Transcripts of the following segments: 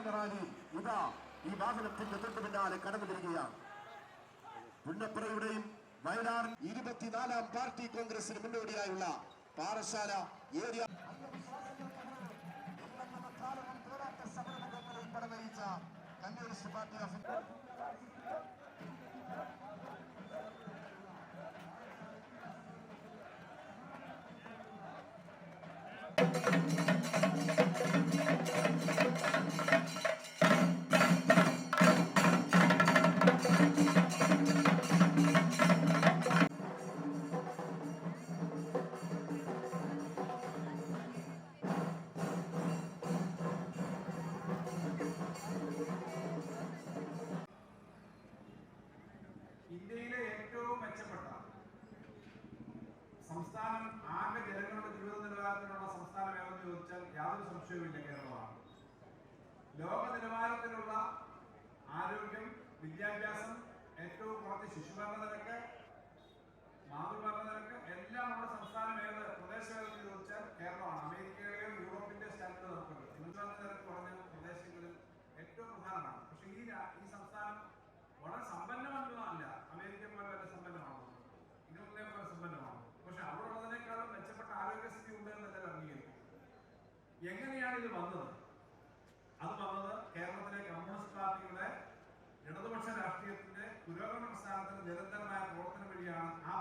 ധർമ്മപരാജി ഇതാ ഈ വാഹനത്തിന്റെ തൊട്ടു പിന്നാലെ കടന്നു വരികയാണ് പുന്നപ്പുറയുടെയും വയനാട് ഇരുപത്തിനാലാം പാർട്ടി കോൺഗ്രസിന് മുന്നോടിയായുള്ള Parassala area communist party of India സംസ്ഥാനം ആകെ ജനങ്ങളുടെ ജീവിത നിലവാരത്തിലുള്ള സംസ്ഥാനമേതെന്ന് ചോദിച്ചാൽ യാതൊരു സംശയവുമില്ല കേരളമാണ്. ലോക നിലവാരത്തിലുള്ള ആരോഗ്യം വിദ്യാഭ്യാസം ഏറ്റവും കുറച്ച് ശിശുമരണ നിരക്ക് മാതൃമരണ നിരക്ക് എല്ലാം നമ്മുടെ സംസ്ഥാനം ഏത് പ്രദേശം ഏതെന്ന് ചോദിച്ചാൽ കേരളമാണ്. അമേരിക്കയുടെയോ യൂറോപ്പിന്റെ സ്ഥലത്ത് നമുക്കുണ്ട് നിരക്ക് ഇത് വന്നത്. അത് വന്നത് കേരളത്തിലെ കമ്മ്യൂണിസ്റ്റ് പാർട്ടിയുടെ ഇടതുപക്ഷ രാഷ്ട്രീയത്തിന്റെ പുരോഗമന പ്രസ്ഥാനത്തിന്റെ നിരന്തരമായ പ്രവർത്തനം വഴിയാണ് ആ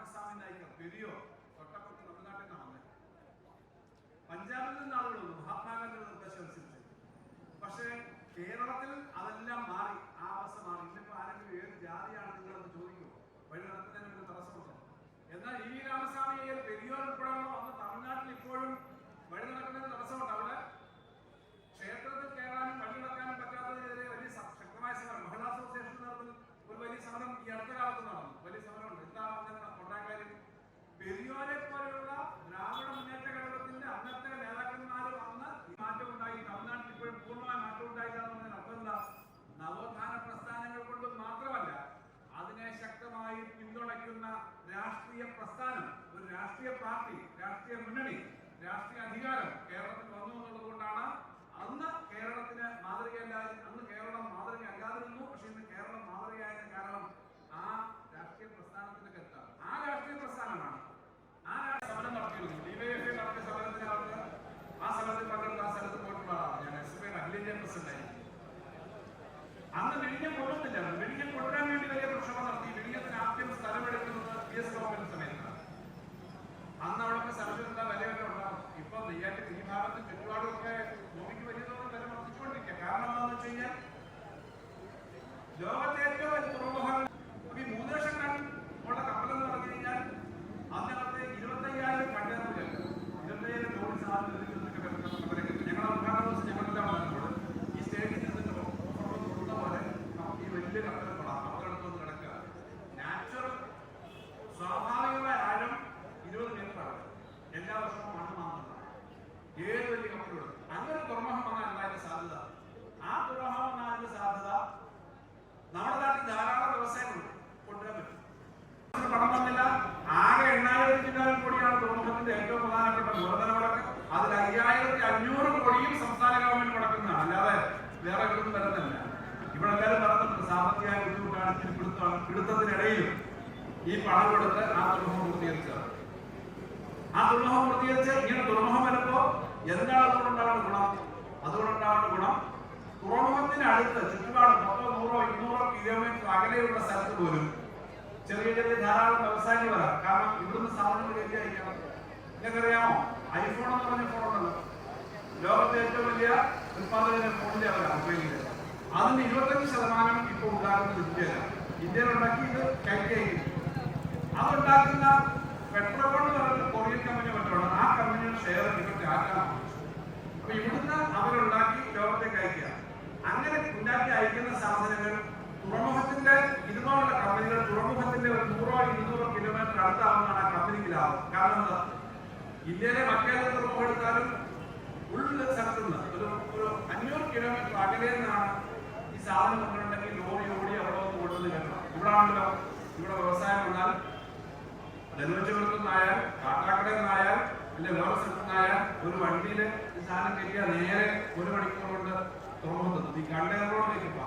ആസാമിൽ നിന്നായിരിക്കാം പെരിയോ? തൊട്ടപ്പുറത്ത് തമിഴ്നാട്ടിൽ നിന്നാണ് വന്നത്. പഞ്ചാബിൽ നിന്ന് ആളുകൾ മഹാത്മാഗാന്ധിയുടെ നിർദ്ദേശം അനുസരിച്ച്. പക്ഷേ കേരളത്തിൽ പ്രസ്ഥാനം ഒരു രാഷ്ട്രീയ പാർട്ടി രാഷ്ട്രീയ മുന്നണി രാഷ്ട്രീയ അധികാരം കേരളത്തിൽ വന്നു എന്നുള്ളത് കൊണ്ടാണ് അന്ന് കേരളത്തിന് മാതൃകയല്ലാതെ അന്ന് കേരളം മാതൃകയല്ലാതിരുന്നു പക്ഷെ ഇന്ന് കേരളം മാതൃകയായ കാരണം ആ രാഷ്ട്രീയ പ്രസ്ഥാനത്തിന്റെ കത്താണ് ആ രാഷ്ട്രീയ പ്രസ്ഥാനമാണ്. ആ സമരം നടത്തിയിരുന്നു ഡിവൈഎഫ്ഐ നടത്തിയ സമരത്തിന് അവർക്ക് ആ സമരത്തിൽ പങ്കെടുത്ത ആ സ്ഥലത്ത് പോയിട്ടുള്ളതാണ് ഞാൻ. എസ് എഫ് ഐ അഖിലേന്ത്യാ പ്രസിഡന്റായി. അന്ന് വിഴിഞ്ഞ മറ്റ് ചുറ്റുപാടുമൊക്കെ ഭൂമിക്ക് വലിയ തോതിൽ വില വർദ്ധിച്ചുകൊണ്ടിരിക്കുക. കാരണം എന്താണെന്ന് വെച്ച് കഴിഞ്ഞാൽ ലോകത്തെ ഏറ്റവും തുറമുഖങ്ങൾ സാമ്പത്തികമായ ബുദ്ധിമുട്ടാണ് ഇതിന് പിടുത്തമാണ് പിടുത്തത്തിനിടയിലും ഈ പണം കൊടുത്ത് ആ ദുർമുഖം പൂർത്തീകരിച്ചത്. ആ ദുർമുഖം പൂർത്തീകരിച്ച് ഇങ്ങനെ ദുർമുഖം വരുമ്പോ എന്താണ് അതുകൊണ്ടാണ് ഗുണം? അതുകൊണ്ടാണ് ഗുണം തുറമുഖത്തിന് അടുത്ത് ചുറ്റുപാട് മൊത്തം നൂറോ ഇരുന്നൂറോ കിലോമീറ്റർ അകലെയുള്ള സ്ഥലത്ത് പോലും ചെറിയ ചെറിയ ധാരാളം വ്യവസായങ്ങൾ വരാം. കാരണം ഇവിടുന്ന് സാധനങ്ങൾ കയറ്റിയായിരിക്കണം നിങ്ങൾക്കറിയാമോ? ഐഫോൺ എന്ന് പറഞ്ഞ ഫോൺ ഉണ്ടല്ലോ. ലോകത്തെ ഏറ്റവും വലിയ ഉത്പാദകന്റെ ഫോണിന്റെ അവരാണ് അതിന് ഇരുപത്തഞ്ച് ശതമാനം ഇപ്പോൾ ഉണ്ടാക്കുന്നത് ഇന്ത്യയിലാണ് ഇന്ത്യയിൽ ഉണ്ടാക്കി ഇത് അയക്കും അതുണ്ടാക്കുന്ന പെട്രോൾ എന്ന് പറയുന്ന കൊറിയൻ കമ്പനി പെട്രോളാണ് ആ കമ്പനിയുടെ ഷെയർ ഇപ്പോൾ ടാറ്റ അപ്പൊ ഇവിടുന്ന് അവരുണ്ടാക്കി ലോകത്തേക്ക് അയക്കുക അങ്ങനെ ഉണ്ടാക്കി അയക്കുന്ന സാധനങ്ങൾ തുറമുഖത്തിന്റെ ഇതുപോലുള്ള കമ്പനികൾ തുറമുഖത്തിന്റെ ഒരു നൂറോ ഇരുന്നൂറോ കിലോമീറ്റർ അടുത്താവുന്നതാണ് ആ കമ്പനിക്ക് ലാഭം. കാരണം എന്താ? ഇന്ത്യയിലെ മറ്റേത് തുറമുഖം എടുത്താലും ഉള്ള സ്ഥലത്തുനിന്ന് ഒരു ഒരു അഞ്ഞൂറ് കിലോമീറ്റർ അകലെ നിന്നാണ് സാധനം കൊണ്ടുണ്ടെങ്കിൽ ലോറി ഓടി അവിടെ ഒന്ന് കൊണ്ടുവന്ന് ഇവിടാണല്ലോ ഇവിടെ വ്യവസായം വന്നാൽ നെല്ലുവച്ചപുരത്തു നിന്നായാൽ കാട്ടാക്കടയിൽ അല്ലെ വേറെ സ്ഥലത്തുനിന്നായാൽ ഒരു വണ്ടിയിൽ സാധനം കയറ്റിയാൽ നേരെ ഒരു മണിക്കൂർ കൊണ്ട് തുറമുഖത്തെത്തും ഈ കണ്ടെയ്നറോട് കയറ്റിപ്പോ